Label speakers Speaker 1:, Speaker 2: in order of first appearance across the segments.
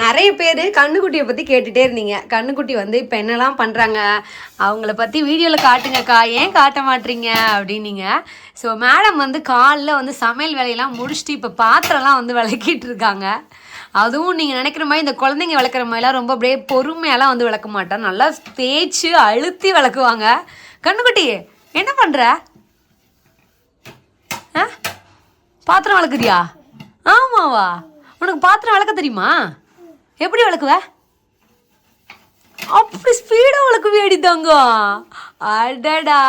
Speaker 1: நிறைய பேர் கண்ணுக்குட்டியை பற்றி கேட்டுகிட்டே இருந்தீங்க. கண்ணுக்குட்டி வந்து இப்போ என்னெல்லாம் பண்ணுறாங்க அவங்கள பற்றி வீடியோவில் காட்டுங்கக்கா. ஏன் காட்ட மாட்டீங்க? அப்படின்னீங்க. ஸோ மேடம் வந்து காலைல வந்து சமையல் வேலையெல்லாம் முடிச்சுட்டு இப்போ பாத்திரம்லாம் வந்து விளக்கிட்டு இருக்காங்க. அதுவும் நீங்கள் நினைக்கிற மாதிரி இந்த குழந்தைங்க விளக்குற மாதிரிலாம் ரொம்ப அப்படியே பொறுமையெல்லாம் வந்து விளக்க மாட்டேன் நல்லா தேய்ச்சி அழுத்தி விளக்குவாங்க. கண்ணுக்குட்டி என்ன பண்ணுற ஆ? பாத்திரம் விளக்குறியா ஆமாவா? உனக்கு பாத்திரம் விளக்க தெரியுமா? எப்படி வளர்க்குவ? அப்படி ஸ்பீடாக விளக்குவியாடி தங்கம். அடடா.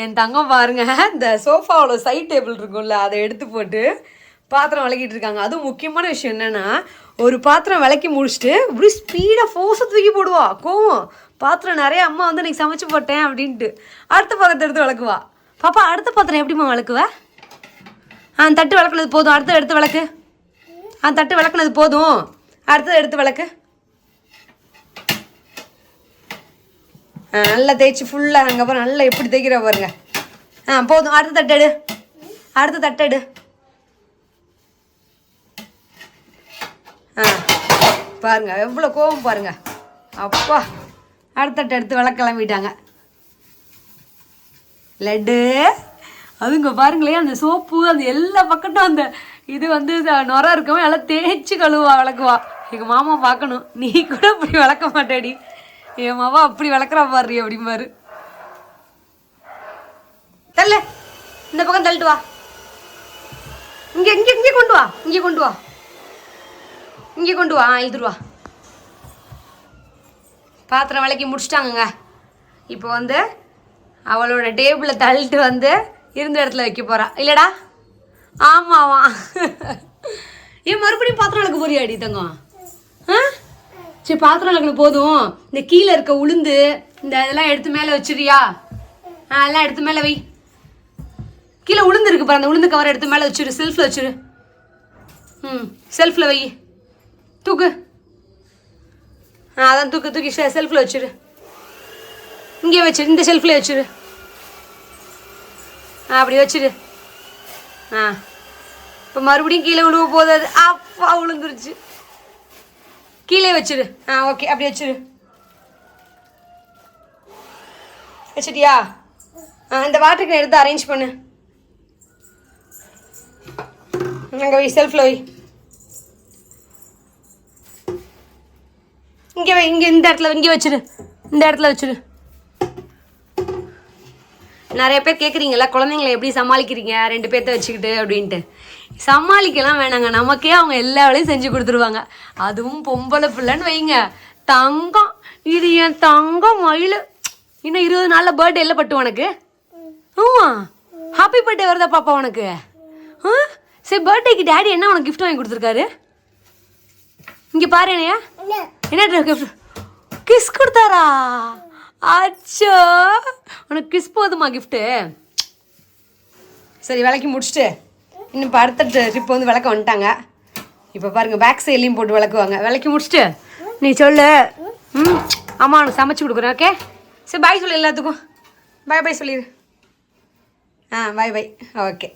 Speaker 1: என் தங்கம் பாருங்க இந்த சோஃபாவில் சைட் டேபிள் இருக்கும்ல அதை எடுத்து போட்டு பாத்திரம் விளக்கிட்டு இருக்காங்க. அதுவும் முக்கியமான விஷயம் என்னன்னா ஒரு பாத்திரம் விளக்கி முடிச்சுட்டு இப்படி ஸ்பீடாக ஃபோர்ஸை தூக்கி போடுவா. கோவம். பாத்திரம் நிறைய அம்மா வந்து இன்னைக்கு சமைச்சு போட்டேன் அப்படின்ட்டு. அடுத்த பாத்திரத்தை எடுத்து விளக்குவா. பாப்பா அடுத்த பாத்திரம் எப்படிம்மா விளக்குவ? ஆ தட்டு விளக்குனது போதும். அடுத்த எடுத்து விளக்கு. ஆ தட்டு விளக்குனது போதும். அடுத்தது எடுத்து விளக்கு. நல்லா தேய்ச்சி ஃபுல்லாக அதுக்கப்புறம் நல்லா எப்படி தேய்க்கிற பாருங்க. ஆ போதும். அடுத்த தட்டெடு அடுத்த தட்டெடு ஆ பாருங்க எவ்வளோ கோவம் பாருங்க. அப்பா அடுத்த தட்டை எடுத்து விளக்க கிளம்பிட்டாங்க. லட்டு. அதுங்க பாருங்களேன் அந்த சோப்பு அந்த எல்லா பக்கட்டும் அந்த இது வந்து நுர இருக்கவும் எல்லாம் தேய்ச்சி கழுவா விளக்குவா. எங்கள் மாமா பார்க்கணும். நீ கூட அப்படி விளக்க மாட்டேடி. என் மாமா அப்படி விளக்குறா பாரு அப்படிம்பாரு. தள்ள. இந்த பக்கம் தள்ளிட்டு வா. இங்கே இங்கே இங்கே கொண்டு வா. இங்கே கொண்டு வா. இங்கே கொண்டு வா. ஆ பாத்திரம் விளக்கி முடிச்சிட்டாங்கங்க. இப்போ வந்து அவளோட டேபிளை தள்ளிட்டு வந்து இருந்த இடத்துல வைக்க போகிறா இல்லைடா ஆமாவா? ஏன் மறுபடியும் பாத்திரம் விளக்க போறியாடி தங்கம்? ஆ? சரி பாத்திரம் விளக்குன போதும். இந்த கீழே இருக்க உளுந்து இந்த இதெல்லாம் எடுத்து மேலே வச்சிருயா ஆ எல்லாம் எடுத்து மேலே வை. கீழே உளுந்து இருக்கு பாரு அந்த உளுந்து கவர் எடுத்து மேலே வச்சிரு செல்ஃபில் வச்சிரு. ம் செல்ஃபில் வை. தூக்கு. ஆ அதான் தூக்கு தூக்கி செல்ஃபில் வச்சிரு. இங்கே வச்சிரு இந்த செல்ஃபில் வச்சிரு. ஆ அப்படி வச்சிரு. ஆ. இப்போ மறுபடியும் கீழே விழுவ போதாது அப்பா விழுந்துருச்சு. கீழே வச்சிரு. ஆ ஓகே. அப்படி வச்சிரு. வச்சிட்டியா? ஆ இந்த வாட்டருக்கு எடுத்து அரேஞ்ச் பண்ணு. அங்கே வை செல்ஃபில் வை. இங்கே வை இங்கே இந்த இடத்துல இங்கே வச்சிரு. இந்த இடத்துல வச்சிரு. நிறைய பேர் கேட்குறீங்களா குழந்தைங்கள எப்படி சமாளிக்கிறீங்க? ரெண்டு பேர்த்த வச்சுக்கிட்டு அப்படின்ட்டு. சமாளிக்கலாம் வேணாங்க. நமக்கே அவங்க எல்லா வேலையும் செஞ்சு கொடுத்துருவாங்க. அதுவும் பொம்பளை பிள்ளைன்னு வைங்க. தங்கம். இது என் தங்கம் மயில். இன்னும் இருபது நாளில் பர்த்டே இல்லை பட்டு உனக்கு. ஆமா. ஹாப்பி பர்த்டே வருதா பாப்பா உனக்கு? ஆ? சரி பர்த்டேக்கு டேடி என்ன உனக்கு gift வாங்கி கொடுத்துருக்காரு? இங்கே பாரு என்னையா. என்ன? கிஃப்ட் கிஸ் கொடுத்தாரா? அச்சோ. உனக்கு கிஸ் போதுமா கிஃப்ட்டு சரி விளக்கி முடிச்சுட்டு இன்னும் இப்போ அடுத்த ட்ரிப் வந்து விளக்க வந்துட்டாங்க. இப்போ பாருங்க பேக் சைட்லையும் போட்டு விளக்குவாங்க. விளக்கி முடிச்சுட்டு நீ சொல்லு. ம் அம்மா உனக்கு சமைச்சு கொடுக்குறேன் ஓகே சரி பாய் சொல்லு எல்லாத்துக்கும். பாய் பாய் சொல்லிடு ஆ பாய் பாய் ஓகே